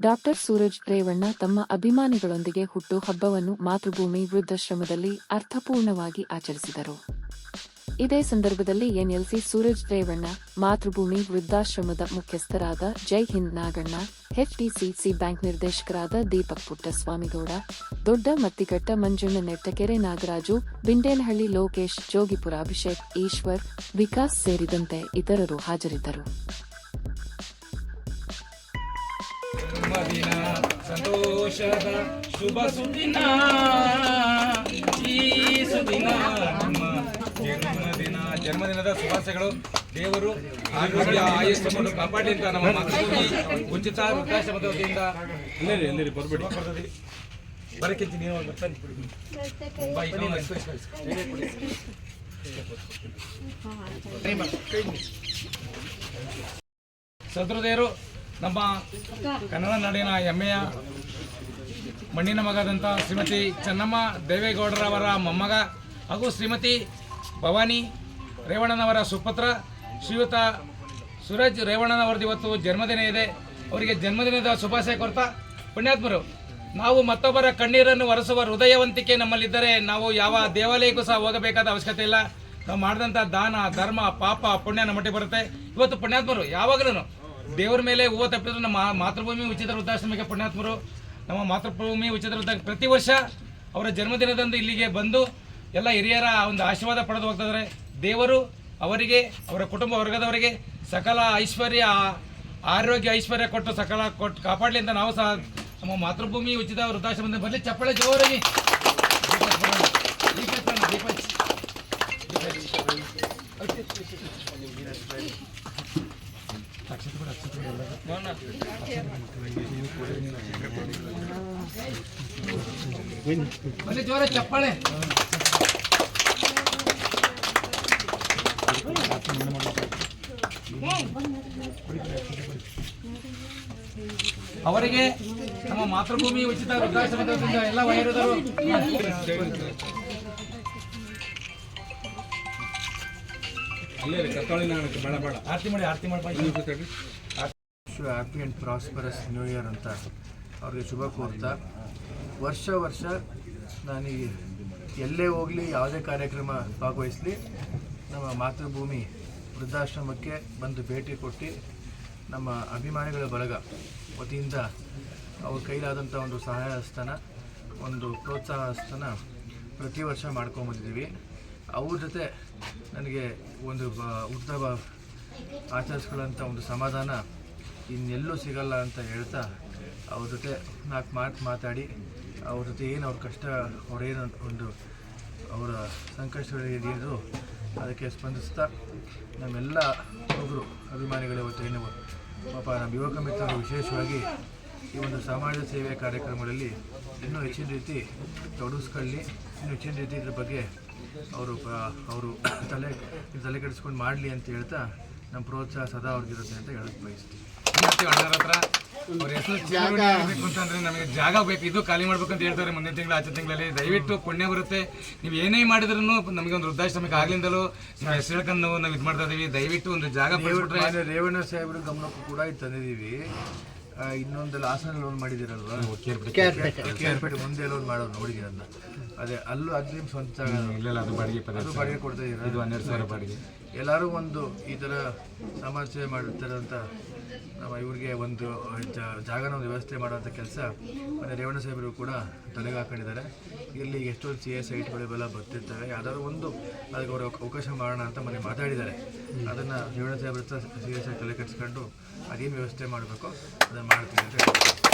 Doctor Suraj Revanna ತಮ್ಮ ಅಭಿಮಾನಿಗಳೊಂದಿಗೆ ಹುಟ್ಟು ಹಬ್ಬವನ್ನು ಮಾತೃಭೂಮಿ ವೃದ್ಧಾಶ್ರಮದಲ್ಲಿ ಅರ್ಥಪೂರ್ಣವಾಗಿ ಆಚರಿಸಿದರು. ಇದೇ ಸಂದರ್ಭದಲ್ಲಿ ಎನ್ಎಲ್ಸಿ ಸೂರಜ್ ರೇವಣ್ಣ, ಮಾತೃಭೂಮಿ ವೃದ್ಧಾಶ್ರಮದ ಮುಖ್ಯಸ್ಥರಾದ ಜೈ ಹಿಂದ್ ನಾಗಣ್ಣ ಎಫ್ಡಿಸಿಸಿ ಬ್ಯಾಂಕ್ ನಿರ್ದೇಶಕರಾದ ದೀಪಕ್ ಪುಟ್ಟಸ್ವಾಮಿಗೌಡ, ದೊಡ್ಡ ಮತ್ತಿಘಟ್ಟ ಮಂಜಣ್ಣ ನೆಟ್ಟಕೆರೆ ನಾಗರಾಜು, ಬಿಂಡೇನಹಳ್ಳಿ ಲೋಕೇಶ್, ಜೋಗಿಪುರ ಅಭಿಷೇಕ್, ಈಶ್ವರ್, ವಿಕಾಸ್ ಸೇರಿದಂತೆ ಇತರರು ಹಾಜರಿದ್ದರು. ಸಂತೋಷದ ಶುಭ ಸುದಿನ. ಈ ಸುದಿನ ನಮ್ಮ ಜನ್ಮದಿನ ಜನ್ಮದಿನದ ಶುಭಾಶಯಗಳು. ದೇವರು ಆರೋಗ್ಯ ಆಯುಷ್ಯವನ್ನು ಕಾಪಾಡಿ ಅಂತ ನಮ್ಮ ಮಕ್ಕಳಿಗೆ ಉಚಿತ ವೃದ್ಧಾಶ್ರಮದ ವತಿಯಿಂದ ಎಲ್ಲರಿ ಎಲ್ಲರಿ ಬರ್ಬೇಡಿ. ಬರಕ್ಕಿಂತ ನೀವು ನಮ್ಮ ಕನ್ನಡ ನಾಡಿನ ಹೆಮ್ಮೆಯ ಮಣ್ಣಿನ ಮಗದಂಥ ಶ್ರೀಮತಿ ಚೆನ್ನಮ್ಮ ದೇವೇಗೌಡರವರ ಮೊಮ್ಮಗ ಹಾಗೂ ಶ್ರೀಮತಿ ಭವಾನಿ ರೇವಣ್ಣನವರ ಸುಪುತ್ರ ಶ್ರೀಯುತ ಸುರಜ್ ರೇವಣ್ಣನವರದ ಇವತ್ತು ಜನ್ಮದಿನ ಇದೆ. ಅವರಿಗೆ ಜನ್ಮದಿನದ ಶುಭಾಶಯ ಕೊಡ್ತಾ ಪುಣ್ಯಾತ್ಮರು, ನಾವು ಮತ್ತೊಬ್ಬರ ಕಣ್ಣೀರನ್ನು ಒರೆಸುವ ಹೃದಯವಂತಿಕೆ ನಮ್ಮಲ್ಲಿದ್ದರೆ ನಾವು ಯಾವ ದೇವಾಲಯಕ್ಕೂ ಸಹ ಹೋಗಬೇಕಾದ ಅವಶ್ಯಕತೆ ಇಲ್ಲ. ನಾವು ಮಾಡಿದಂಥ ದಾನ, ಧರ್ಮ, ಪಾಪ, ಪುಣ್ಯ ನಮ್ಮಟ್ಟಿ ಬರುತ್ತೆ. ಇವತ್ತು ಪುಣ್ಯಾತ್ಮರು ಯಾವಾಗಲೂ ದೇವರ ಮೇಲೆ ಹೂವು ತಪ್ಪಿದ್ರು ನಮ್ಮ ಮಾತೃಭೂಮಿ ಉಚಿತ ವೃದ್ಧಾಶ್ರಮಕ್ಕೆ ಪುಣ್ಯಾತ್ಮರು, ನಮ್ಮ ಮಾತೃಭೂಮಿ ಉಚಿತ ವೃದ್ಧ ಪ್ರತಿ ವರ್ಷ ಅವರ ಜನ್ಮದಿನದಂದು ಇಲ್ಲಿಗೆ ಬಂದು ಎಲ್ಲ ಹಿರಿಯರ ಒಂದು ಆಶೀರ್ವಾದ ಪಡೆದು ಹೋಗ್ತಿದ್ದಾರೆ. ದೇವರು ಅವರಿಗೆ, ಅವರ ಕುಟುಂಬ ವರ್ಗದವರಿಗೆ ಸಕಲ ಐಶ್ವರ್ಯ, ಆರೋಗ್ಯ ಐಶ್ವರ್ಯ ಕೊಟ್ಟು ಸಕಲ ಕೊಟ್ಟು ಕಾಪಾಡಲಿ ಅಂತ ನಾವು ಸಹ ನಮ್ಮ ಮಾತೃಭೂಮಿ ಉಚಿತ ವೃದ್ಧಾಶ್ರಮದಿಂದ ಬರಲಿ. ಚಪ್ಪಳೆ ಜೋರಾಗಿ. ಅವರಿಗೆ ನಮ್ಮ ಮಾತೃಭೂಮಿ ಉಚಿತ ವೃದ್ಧಾಶ್ರಮದಿಂದ ಎಲ್ಲ ವೈರದರು ಆರತಿ ಮಾಡಿ ಆರತಿ ಮಾಡಿ wish happy and prosperous new year ಅಂತ ಅವ್ರಿಗೆ ಶುಭ ಕೋರ್ತಾ. ವರ್ಷ ವರ್ಷ ನಾನು ಎಲ್ಲೇ ಹೋಗಲಿ ಯಾವುದೇ ಕಾರ್ಯಕ್ರಮ ಭಾಗವಹಿಸಲಿ ನಮ್ಮ ಮಾತೃಭೂಮಿ ವೃದ್ಧಾಶ್ರಮಕ್ಕೆ ಬಂದು ಭೇಟಿ ಕೊಟ್ಟು ನಮ್ಮ ಅಭಿಮಾನಿಗಳ ಬಳಗ ವತಿಯಿಂದ ಅವ್ರ ಕೈಲಾದಂಥ ಒಂದು ಸಹಾಯ ಹಸ್ತನ ಒಂದು ಪ್ರೋತ್ಸಾಹ ಹಸ್ತನ ಪ್ರತಿ ವರ್ಷ ಮಾಡ್ಕೊಂಬಂದಿದ್ದೀವಿ. ಅವ್ರ ಜೊತೆ ನನಗೆ ಒಂದು ಬ ಉತ್ಸವ ಆಚರಿಸ್ಕೊಳ್ಳೋಂಥ ಒಂದು ಸಮಾಧಾನ ಇನ್ನೆಲ್ಲೂ ಸಿಗಲ್ಲ ಅಂತ ಹೇಳ್ತಾ ಅವ್ರ ಜೊತೆ ನಾಲ್ಕು ಮಾತು ಮಾತಾಡಿ, ಅವ್ರ ಜೊತೆ ಏನು ಅವ್ರ ಕಷ್ಟ ಅವ್ರೇನು ಒಂದು ಅವರ ಸಂಕಷ್ಟಗಳಿದ್ದು ಅದಕ್ಕೆ ಸ್ಪಂದಿಸ್ತಾ ನಮ್ಮೆಲ್ಲ ಹುಡುಗರು ಅಭಿಮಾನಿಗಳ ಇವತ್ತು ಏನು ಪಾಪ ನಮ್ಮ ಯುವಕ ಮಿತ್ರರು ವಿಶೇಷವಾಗಿ ಈ ಒಂದು ಸಮಾಜ ಸೇವೆ ಕಾರ್ಯಕ್ರಮಗಳಲ್ಲಿ ಇನ್ನೂ ಹೆಚ್ಚಿನ ರೀತಿ ತೊಡಗಿಸ್ಕೊಳ್ಳಿ ಇನ್ನೂ ಹೆಚ್ಚಿನ ರೀತಿ ಇದ್ರ ಬಗ್ಗೆ ಅವರು ಅವರು ತಲೆ ತಲೆ ಕೆಡಿಸ್ಕೊಂಡು ಮಾಡಲಿ ಅಂತ ಹೇಳ್ತಾ ನಮ್ಮ ಪ್ರೋತ್ಸಾಹ ಸದಾ ಅವ್ರಿಗಿರುತ್ತೆ ಅಂತ ಹೇಳಕ್ಕೆ ಬಯಸ್ತೀವಿ ಅಣ್ಣರ ಹತ್ರ ಅವ್ರ ಹೆಸರು ಅಂತಂದ್ರೆ ನಮಗೆ ಜಾಗ ಬೇಕು. ಇದು ಖಾಲಿ ಮಾಡ್ಬೇಕಂತ ಅಂತ ಹೇಳ್ತಾರೆ ಮುಂದಿನ ತಿಂಗಳು ಆಚೆ ತಿಂಗಳಲ್ಲಿ. ದಯವಿಟ್ಟು ಪುಣ್ಯ ಬರುತ್ತೆ. ನೀವು ಏನೇ ಮಾಡಿದ್ರು ನಮಗೆ ಒಂದು ವೃದ್ಧಾಶ್ರಮಕ್ಕೆ ಆಗ್ಲಿಂದಲೂ ನಿಮ್ಮ ಹೆಸರು ಹೇಳ್ಕೊಂಡು ನಾವು ಇದು ಮಾಡ್ತಾ ಇದೀವಿ. ದಯವಿಟ್ಟು ಒಂದು ಜಾಗ ರೇವಣ್ಣ ಸಾಹೇಬ್ರ ಗಮನಕ್ಕೂ ಕೂಡ ಇದು ತಂದಿದ್ದೀವಿ. ಇನ್ನೊಂದು ಹಾಸನಲ್ಲಿ ಲೋನ್ ಮಾಡಿದಿರಲ್ವ? ಕೇರ್ಪೇಟೆ ಮುಂದೆ ಲೋನ್ ಮಾಡೋದು ನೋಡಿದ್ದೀರಲ್ಲ ಅದೇ ಅಲ್ಲೂ ಅದು ಸ್ವಂತ ಅದು ಬಾಡಿಗೆ ಅದು ಬಾಡಿಗೆ ಕೊಡ್ತಾ ಇದ್ದಾರೆ? ಇದು ಹನ್ನೆರಡು ಸಾವಿರ ಬಾಡಿಗೆ. ಎಲ್ಲರೂ ಒಂದು ಈ ಥರ ಸಮಾಜ ಸೇವೆ ಮಾಡಿರ್ತಾರೆ ಅಂತ ನಮ್ಮ ಇವ್ರಿಗೆ ಒಂದು ಜಾಗನ ಒಂದು ವ್ಯವಸ್ಥೆ ಮಾಡುವಂಥ ಕೆಲಸ ಮತ್ತು ರೇವಣ್ಣ ಸಾಹೇಬರು ಕೂಡ ತಲೆಗೆ ಹಾಕೊಂಡಿದ್ದಾರೆ ಇಲ್ಲಿ ಎಷ್ಟೊಂದು ಸಿ ಎಸ್ ಐಟ್ಗಳು ಇವೆಲ್ಲ ಬರ್ತಿರ್ತವೆ ಯಾವ್ದಾದ್ರು ಒಂದು ಅದಕ್ಕೆ ಅವರು ಅವಕಾಶ ಮಾಡೋಣ ಅಂತ ಮನೆ ಮಾತಾಡಿದ್ದಾರೆ. ಅದನ್ನು ರೇವಣ್ಣ ಸಾಹೇಬ್ರ ಹತ್ರ ಸಿ ಎಸ್ ಐ ತಲೆ ಕಟ್ಸ್ಕೊಂಡು ಅದೇನು ವ್ಯವಸ್ಥೆ ಮಾಡಬೇಕು ಅದನ್ನು ಮಾಡ್ತೀವಿ ಅಂತ ಹೇಳ್ತಾರೆ